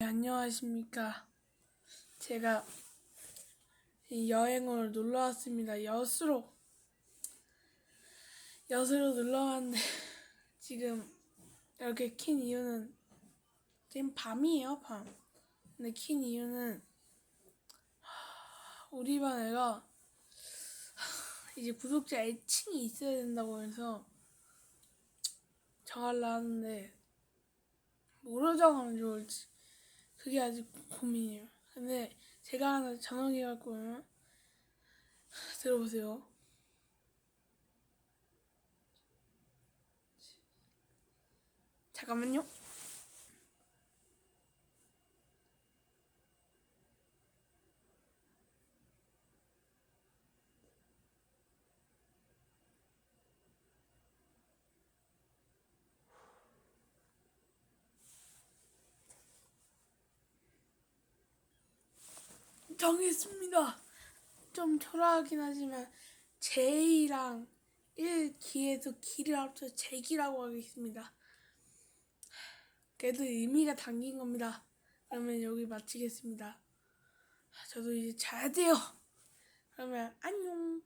네, 안녕하십니까. 제가 이 여행을 놀러 왔습니다. 여수로. 여수로 놀러 왔는데, 지금 이렇게 킨 이유는, 지금 밤이에요, 밤. 근데 킨 이유는, 하, 우리 반 애가, 하, 이제 구독자 애칭이 있어야 된다고 해서, 정하려 하는데, 뭐로 정하면 좋을지. 그게 아직 고민이에요. 근데 제가 하나 전화기 갖고 들어보세요. 잠깐만요. 정했습니다. 좀 초라하긴 하지만 제이랑 1기에서 기를 합쳐 제기라고 하겠습니다. 그래도 의미가 담긴 겁니다. 그러면 여기 마치겠습니다. 저도 이제 자야 돼요. 그러면 안녕.